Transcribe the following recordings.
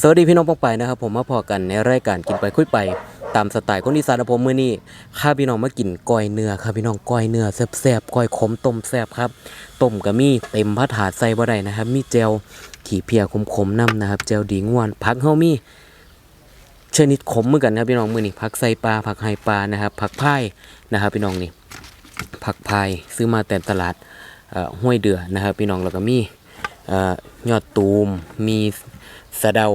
สวัสดีพี่น้องปองไปนะครับผมมาพอกันในรายการกินไปคุยไป ตามสไตล์คนอีสานะผมมื้อนี้ข้าพี่น้องมากินก้อยเนื้อครับพี่น้องก้อยเนื้อแซ่บๆก้อยขมต้มแซ่บครับต้มก็มีเต็มพระถาดใส่บ่ได้นะครับ มีแจวขี่เพียขมๆน้ำนะครับแจวดีงวนผักเฮามีชนิดขมเหมือนกันนะพี่น้องมือนี้ผักใส่ปลาผักไฮปลานะครับผักพายนะครับ พี่น้องนี่ผักพายซื้อมาแต่ตลาดห้วยเดือนะครับ พี่น้องแล้วก็มียอดตูมมีสะเดา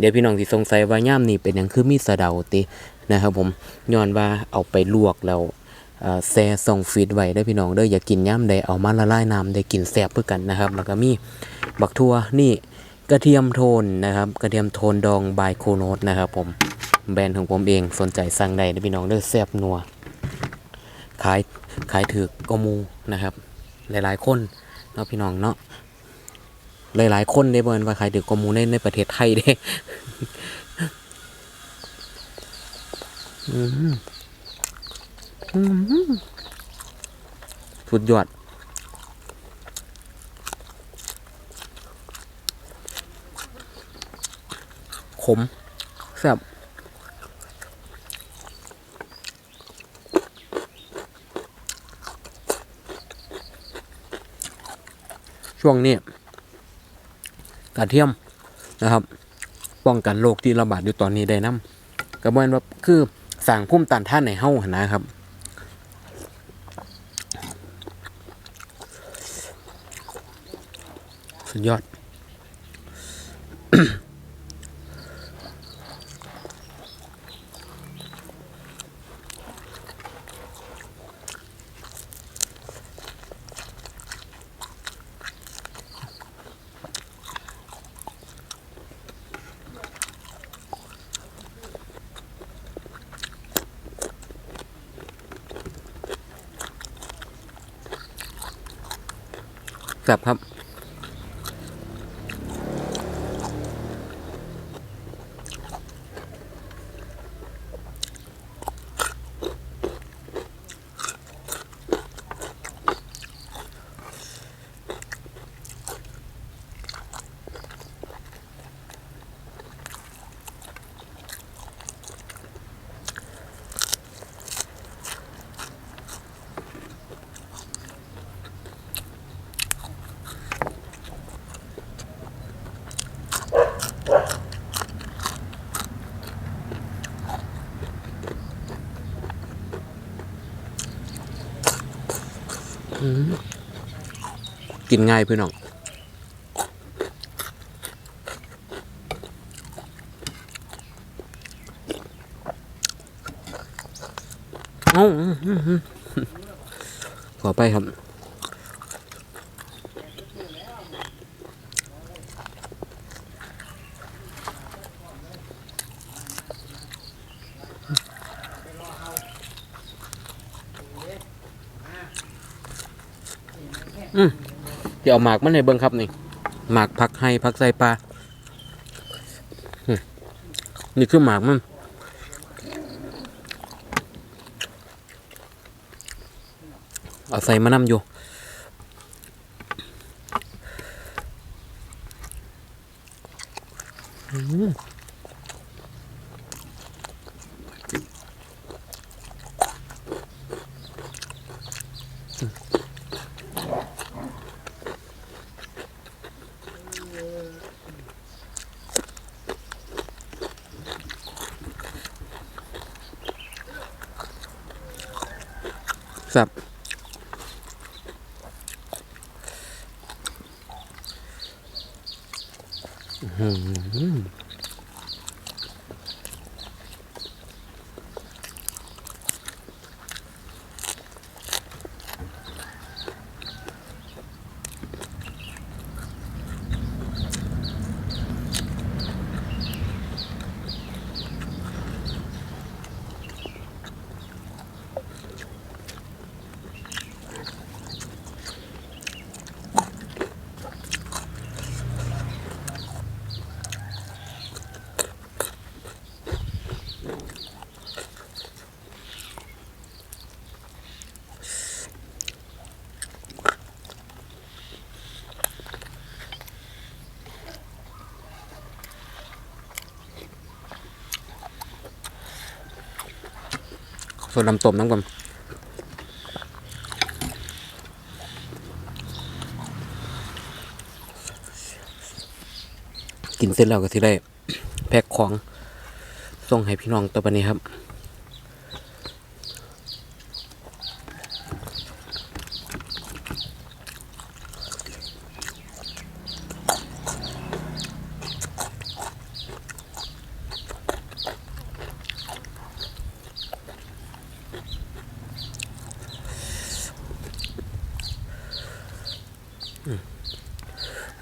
เดี๋ยวพี่น้องที่สงสัยว่าย่ามนี่เป็นหยังคือมีสะเดาตินะครับผมย้อนว่าเอาไปลวกแล้วเอ่อแช่ส่งฟีดไว้ได้พี่น้องเด้ออย่ากินย่ามใดเอามาละลายน้ำได้กินแซ่บเพื่อกันนะครับ แล้วก็มีบักทั่วนี่กระเทียมโทนนะครับ กระเทียมโทนดองบายโคโนตนะครับผมแบรนด์ของผมเองสนใจสั่งได้เด้พี่น้องเด้อแซ่บนัวขายขายถือกกว่าหมูนะครับ หลายๆคนเนาะพี่น้องเนาะ หลาย ๆ คนได้เบิร์นว่าใครถือกว่าหมูในในประเทศไทยเด้อืมอืมสุดยอดขมแซ่บช่วงนี้ กระเทียมนะครับ ป้องกันโรคที่ระบาดอยู่ตอนนี้ได้นํกระบวนว่าคือสั่งพุ่มตันท่านในเฮ้าหนะครับสุดยอด แซ่บครับ กินง่ายพี่น้องเอ้าอืมอืมอืมขอไปครับ เดี๋ยวเอาหมากมันในเบิ้งครับนี่หมากผักให้ผักใส่ปลานี่คือหมากมันเอาใส่มะนำอยู่อืม สับอืม ส่วนลำต้มน้ำกันกินเสร็จแล้วก็สิได้แพ็คของส่งให้พี่น้องตัวปานนี้ครับ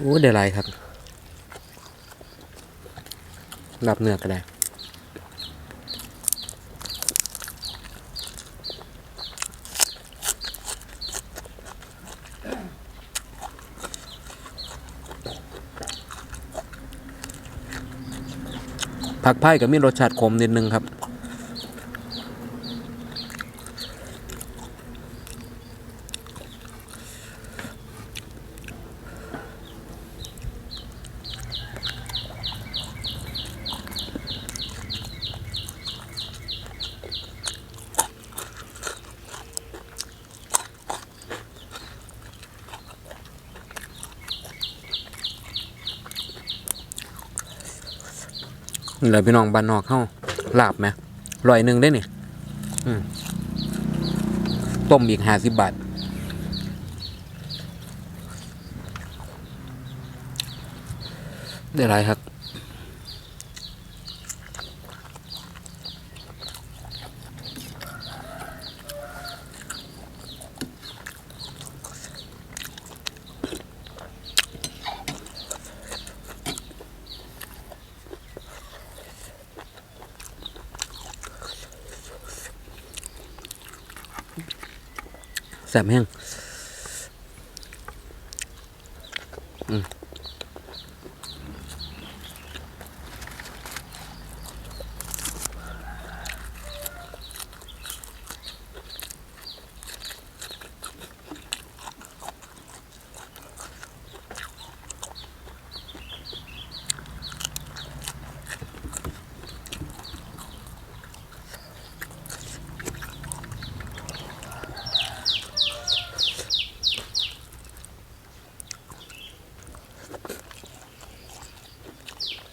อ้ได้หลายครับรับเนื้อก็ได้ผักไผ่ก็มีรสชาติขมนิดนึงครับ นี่แหละพี่น้องบ้านนอกเข้าลาบไหมร้อยหนึ่งได้นี่อืมต้มอีกห้าสิบบาทได้ไรครับ สบแห้ง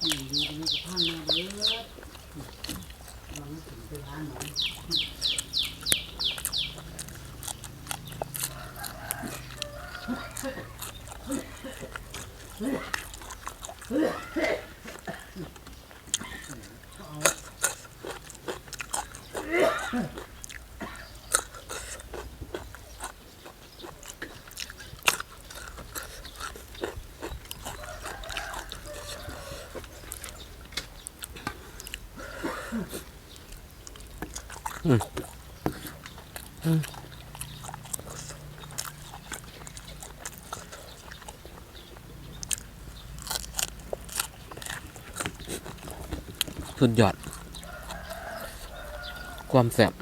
อยู่ดีตรงนี้ก็พังมาเบิดลองถึงไปร้าหน่อย สุดยอด ความแสบ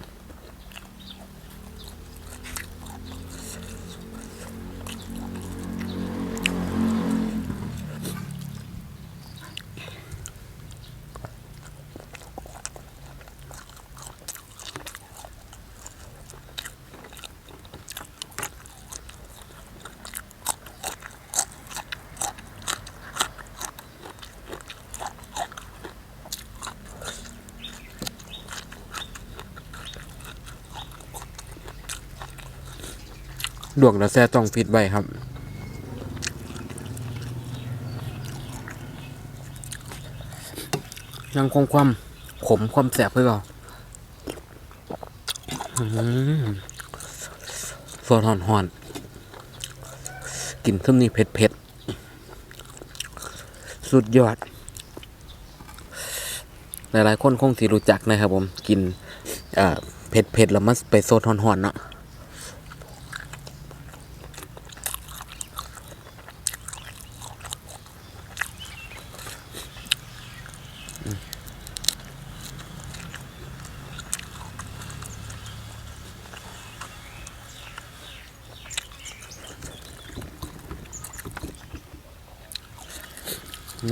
ลวกแล้วแซ่ต้องฟิตไว้ครับยังคงความขมความแสบไว้เปล่าอืมสดหอนหอนกลินส้มนี่เผ็ดเผ็ดสุดยอด หลายๆคนคงสิรู้จักนะครับผม กินเอ่อเผ็ดเผ็ดๆแล้วมันไปโซดหอนหอนๆเนาะ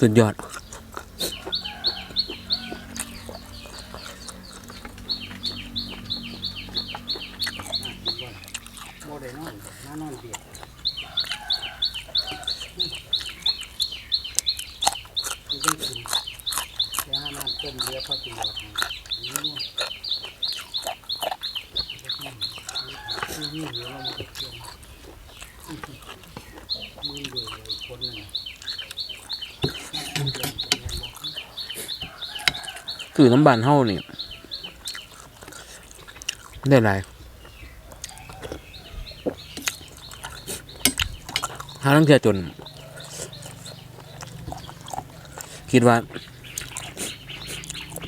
สุดยอดโมเดลนอนน้านอนเบียดนี่ต้องกินแค่ห้าน้ำต้มเรือพอกินหมดนี่นู่นนี่นี่เดี๋ยวเรามาเทียมมือเดือดคนนึง คือน้ำบานเฮานี่ได้หลายหาลังเทียจน คิดว่า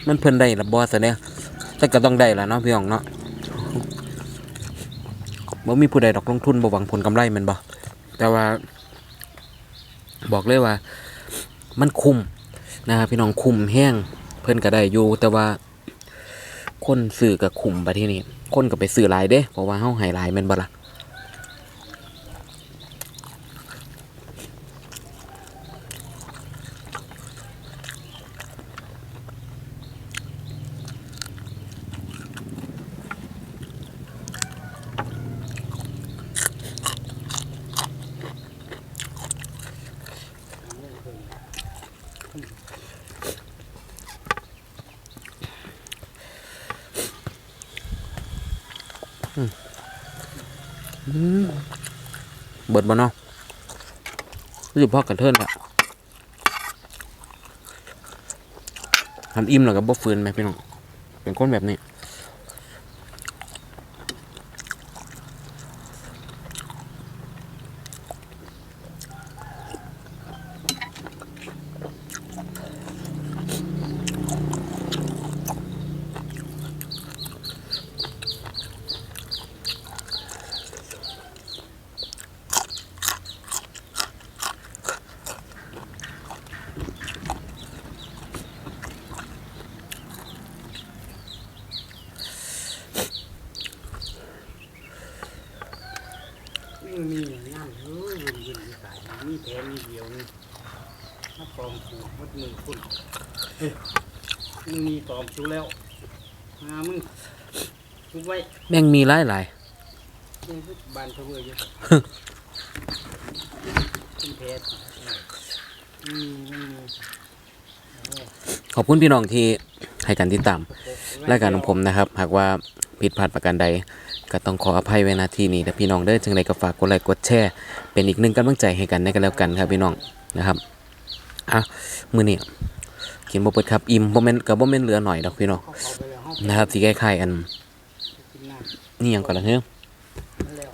มันเพิ่นได้ละบอสเนี่ยแต่ก็ต้องได้ละเนาะพี่น้องเนาะบ่มีผู้ใดดอกลงทุนบ่หวังผลกำไรมันบ่แต่ว่า บอกเลยว่า มันคุ้มนะครับพี่น้องคุ้มแห้ง เพื่อนก็ได้อยู่แต่ว่า คนสื่อกับขุมไปที่นี่คนก็ไปสื่อหลายเด้ เพราะว่าเฮาให้หลายแม่นบ่ล่ะ เบิดบ่เนาะรู้สึกพ่อกันเทินละทำอิ่มแล้วก็บ่ฟื้นไหมพี่น้องเป็นคนแบบนี้ ม่มีอย่างนั้นเฮ้ยวุ่นวุ่นที่สายมีแผลมีเดียวนี่ถ้าตอมผูกมัดมือคุณเฮ้ยมึงมีตอมชูแล้วหามึงทุบไว้แม่งมีหลายหลายเอ้ยบานเขาเบื่อเยอะเป็นแผลไม่มีไม่มีโอ้ขอบคุณพี่น้องที่ให้การติดตามรายการของผมนะครับ หากว่า ผิดพลาดประการใด ก็ต้องขออภัยไว้ณที่นี้แต่พี่น้องเด้อจังไดก็ฝากกดไลค์กดแชร์เป็นอีกหนึ่งกำลังใจให้กันในกันแล้วกันครับพี่น้องนะครับอะมื้อนี้กินบ่เปิดครับอิ่มบ่แม่นก็บ่แม่นเหลือหน่อยดอกพี่น้องนะครับสิคล้ายๆอันนี่ยังก่อนละเฮ้ยนั่นแล้ว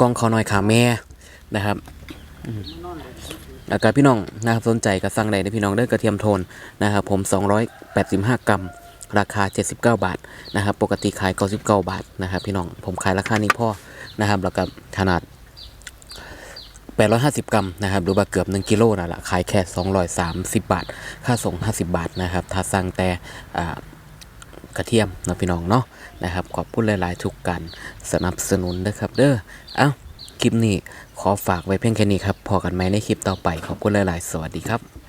กองขอน้อยขาแม่นะครับอนเลยแล้วก็พี่น้องนะครับสนใจก็สั่งได้ในพี่น้องเด้อกระเทียมโทนนะครับผม 285 กรัม ราคา 79 บาทนะครับ ปกติขาย 99 บาทนะครับ พี่น้องผมขายราคานี้พ่อนะครับ แล้วก็ขนาด 850 กรัมนะครับหรือว่าเกือบ 1 กิโลนั่นแหละขายแค่ 230 บาท ค่าส่ง 50 บาทนะครับ ถ้าสั่งแต่กระเทียมนะพี่น้องเนาะนะครับ ขอบคุณหลาย ๆ ทุกการสนับสนุนนะครับ เด้อเอ้าคลิปนี้ขอฝากไว้เพียงแค่นี้ครับพอกันไหมในคลิปต่อไปขอบคุณหลาย ๆ สวัสดีครับ